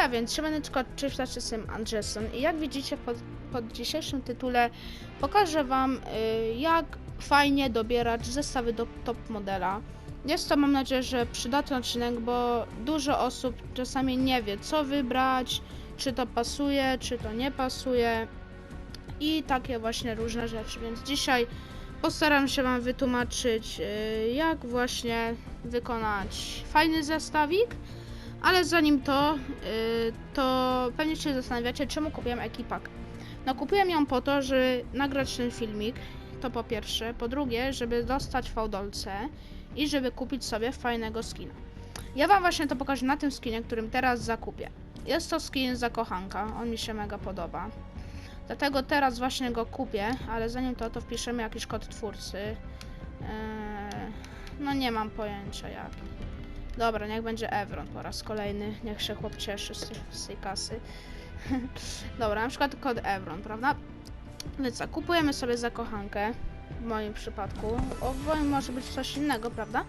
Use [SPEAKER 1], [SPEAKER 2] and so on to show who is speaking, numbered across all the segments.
[SPEAKER 1] A więc siemaneczko, cześć, ja jestem Andrzeson i jak widzicie pod, pod dzisiejszym tytule pokażę wam y, jak fajnie dobierać zestawy do top modela. Jest to mam nadzieję, że przydatny odcinek, bo dużo osób czasami nie wie co wybrać, czy to pasuje, czy to nie pasuje. I takie właśnie różne rzeczy, więc dzisiaj postaram się wam wytłumaczyć y, jak właśnie wykonać fajny zestawik ale zanim to, yy, to pewnie się zastanawiacie, czemu kupiłem ekipak. No kupiłem ją po to, żeby nagrać ten filmik, to po pierwsze. Po drugie, żeby dostać fałdolce i żeby kupić sobie fajnego skina. Ja wam właśnie to pokażę na tym skinie, którym teraz zakupię. Jest to skin zakochanka, on mi się mega podoba. Dlatego teraz właśnie go kupię, ale zanim to, to wpiszemy jakiś kod twórcy. Yy, no nie mam pojęcia jaki. Dobra, niech będzie Evron po raz kolejny. Niech się chłop cieszy z z tej kasy. Dobra, na przykład kod Evron, prawda? Więc co, kupujemy sobie zakochankę. W moim przypadku. O, moim może być coś innego, prawda?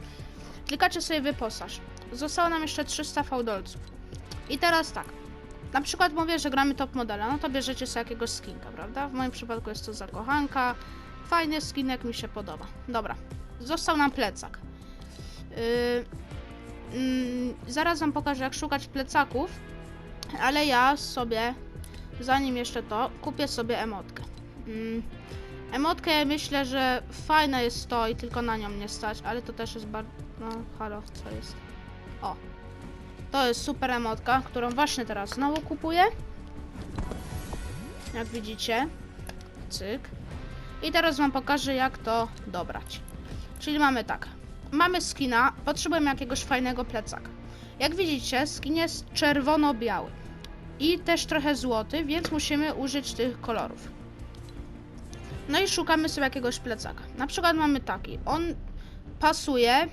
[SPEAKER 1] Klikacie sobie wyposaż. Zostało nam jeszcze 300 fałdolców. I teraz tak. Na przykład mówię, że gramy top modela, no to bierzecie sobie jakiegoś skinka, prawda? W moim przypadku jest to zakochanka. Fajny skinek, mi się podoba. Dobra. Został nam plecak. Yy, Mm, zaraz wam pokażę jak szukać plecaków, ale ja sobie, zanim jeszcze to, kupię sobie emotkę. Mm, emotkę myślę, że fajna jest to i tylko na nią nie stać, ale to też jest bardzo... No, halo, co jest? O. To jest super emotka, którą właśnie teraz znowu kupuję. Jak widzicie. Cyk. I teraz wam pokażę jak to dobrać. Czyli mamy tak mamy skina, potrzebujemy jakiegoś fajnego plecaka. Jak widzicie, skin jest czerwono-biały i też trochę złoty, więc musimy użyć tych kolorów. No i szukamy sobie jakiegoś plecaka. Na przykład mamy taki. On pasuje,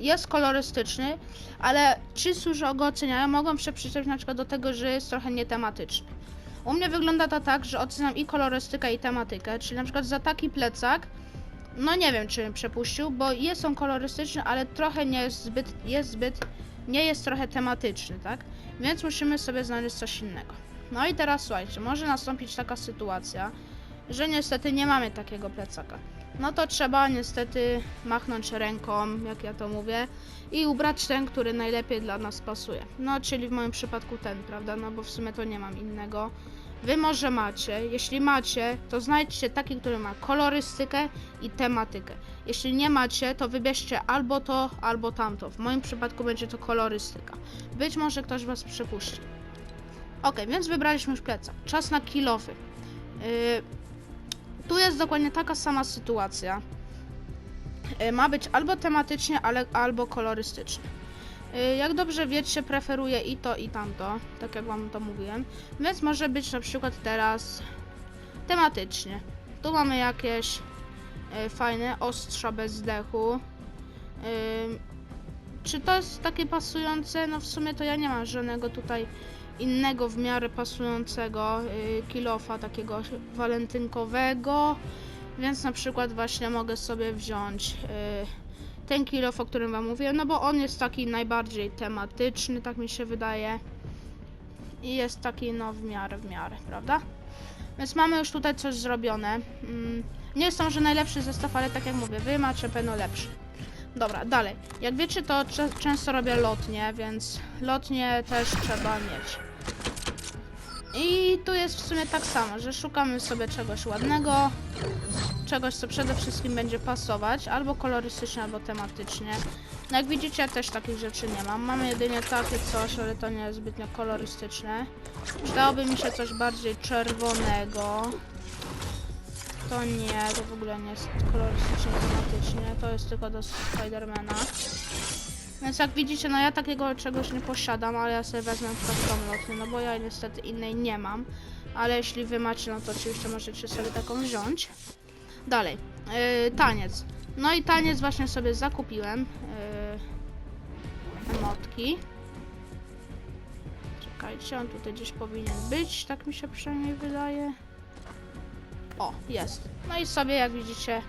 [SPEAKER 1] jest kolorystyczny, ale ci, którzy go oceniają, mogą się przyczepić na przykład do tego, że jest trochę nietematyczny. U mnie wygląda to tak, że oceniam i kolorystykę, i tematykę, czyli na przykład za taki plecak no nie wiem, czy przepuścił, bo jest on kolorystyczny, ale trochę nie jest zbyt, jest zbyt, nie jest trochę tematyczny, tak? Więc musimy sobie znaleźć coś innego. No i teraz słuchajcie, może nastąpić taka sytuacja, że niestety nie mamy takiego plecaka. No to trzeba niestety machnąć ręką, jak ja to mówię, i ubrać ten, który najlepiej dla nas pasuje. No, czyli w moim przypadku ten, prawda? No bo w sumie to nie mam innego. Wy może macie, jeśli macie, to znajdźcie taki, który ma kolorystykę i tematykę. Jeśli nie macie, to wybierzcie albo to, albo tamto. W moim przypadku będzie to kolorystyka. Być może ktoś was przepuści. Ok, więc wybraliśmy już plecak. Czas na kilofy. Yy, tu jest dokładnie taka sama sytuacja. Yy, ma być albo tematycznie, ale, albo kolorystycznie. Y, jak dobrze wiecie, preferuję i to, i tamto, tak jak wam to mówiłem. Więc może być na przykład teraz tematycznie. Tu mamy jakieś y, fajne ostrza bez zdechu. Y, czy to jest takie pasujące? No w sumie to ja nie mam żadnego tutaj innego w miarę pasującego kilofa takiego walentynkowego. Więc na przykład właśnie mogę sobie wziąć ten kilof, o którym wam mówię, no bo on jest taki najbardziej tematyczny, tak mi się wydaje. I jest taki, no, w miarę, w miarę, prawda? Więc mamy już tutaj coś zrobione. Mm, nie to może najlepszy zestaw, ale tak jak mówię, wy macie pewno lepszy. Dobra, dalej. Jak wiecie, to często robię lotnie, więc lotnie też trzeba mieć. I tu jest w sumie tak samo, że szukamy sobie czegoś ładnego, czegoś, co przede wszystkim będzie pasować, albo kolorystycznie, albo tematycznie. No jak widzicie, ja też takich rzeczy nie mam. Mamy jedynie takie coś, ale to nie jest zbytnio kolorystyczne. Przydałoby mi się coś bardziej czerwonego. To nie, to w ogóle nie jest kolorystycznie, tematycznie. To jest tylko do Spidermana. Więc jak widzicie, no ja takiego czegoś nie posiadam, ale ja sobie wezmę taką lotnię, no bo ja niestety innej nie mam. Ale jeśli wy macie, no to oczywiście możecie sobie taką wziąć. Dalej, yy, taniec. No i taniec właśnie sobie zakupiłem. Yy, emotki. Czekajcie, on tutaj gdzieś powinien być, tak mi się przynajmniej wydaje. O, jest. No i sobie, jak widzicie,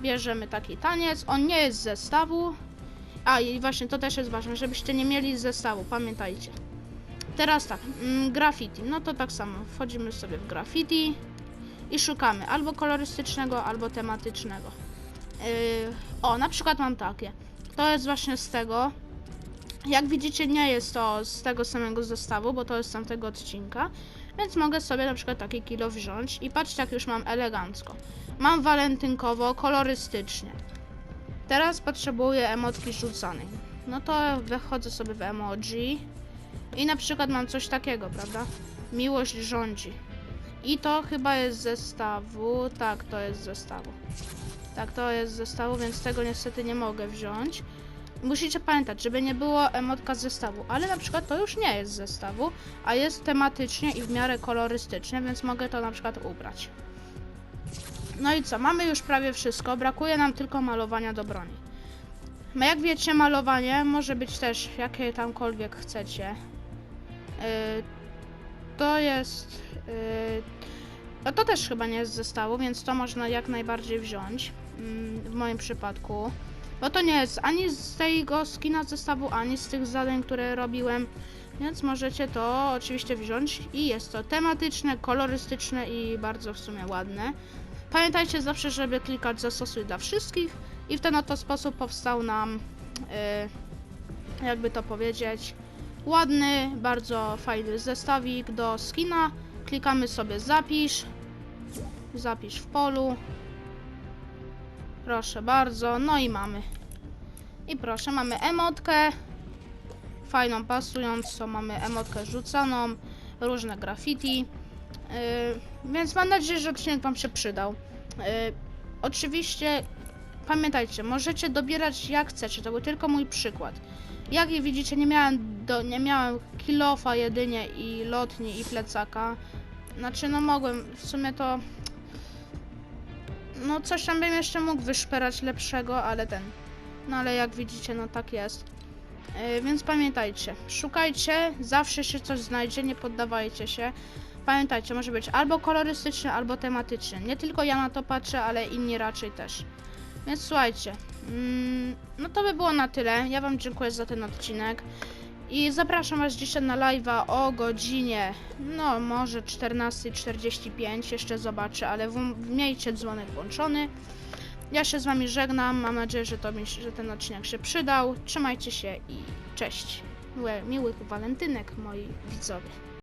[SPEAKER 1] bierzemy taki taniec. On nie jest z zestawu. A, i właśnie to też jest ważne, żebyście nie mieli zestawu, pamiętajcie. Teraz tak, mm, graffiti. No to tak samo. Wchodzimy sobie w graffiti i szukamy albo kolorystycznego, albo tematycznego. Yy, o, na przykład mam takie. To jest właśnie z tego. Jak widzicie, nie jest to z tego samego zestawu, bo to jest z tamtego odcinka. Więc mogę sobie na przykład taki kilo wziąć i patrzcie, jak już mam elegancko. Mam walentynkowo, kolorystycznie. Teraz potrzebuję emotki rzucanej. No to wychodzę sobie w emoji. I na przykład mam coś takiego, prawda? Miłość rządzi. I to chyba jest zestawu. Tak, to jest zestawu. Tak, to jest zestawu, więc tego niestety nie mogę wziąć. Musicie pamiętać, żeby nie było emotka z zestawu, ale na przykład to już nie jest zestawu, a jest tematycznie i w miarę kolorystycznie, więc mogę to na przykład ubrać. No i co, mamy już prawie wszystko, brakuje nam tylko malowania do broni. No jak wiecie, malowanie może być też jakie tamkolwiek chcecie. Yy, to jest... Yy, no to też chyba nie jest z zestawu, więc to można jak najbardziej wziąć. mm, W moim przypadku. Bo to nie jest ani z tego skina zestawu, ani z tych zadań, które robiłem. Więc możecie to oczywiście wziąć i jest to tematyczne, kolorystyczne i bardzo w sumie ładne. Pamiętajcie zawsze, żeby klikać zastosuj dla wszystkich i w ten oto sposób powstał nam, yy, jakby to powiedzieć, ładny, bardzo fajny zestawik do skina. Klikamy sobie zapisz, zapisz w polu. Proszę bardzo, no i mamy. I proszę, mamy emotkę. Fajną, pasującą, mamy emotkę rzucaną, różne graffiti. Yy, więc mam nadzieję, że odcinek Wam się przydał. Yy, oczywiście pamiętajcie, możecie dobierać jak chcecie, to był tylko mój przykład. Jak widzicie, nie miałem, do, nie miałem kilofa jedynie i lotni i plecaka. Znaczy, no mogłem, w sumie to... No coś tam bym jeszcze mógł wyszperać lepszego, ale ten... No ale jak widzicie, no tak jest. Yy, więc pamiętajcie, szukajcie, zawsze się coś znajdzie, nie poddawajcie się. Pamiętajcie, może być albo kolorystyczny, albo tematyczny. Nie tylko ja na to patrzę, ale inni raczej też. Więc słuchajcie, mm, no to by było na tyle. Ja Wam dziękuję za ten odcinek. I zapraszam Was dzisiaj na live'a o godzinie, no może 14.45, jeszcze zobaczę, ale w, miejcie dzwonek włączony. Ja się z Wami żegnam, mam nadzieję, że, to mi, że ten odcinek się przydał. Trzymajcie się i cześć. Miłe, miłych walentynek moi widzowie.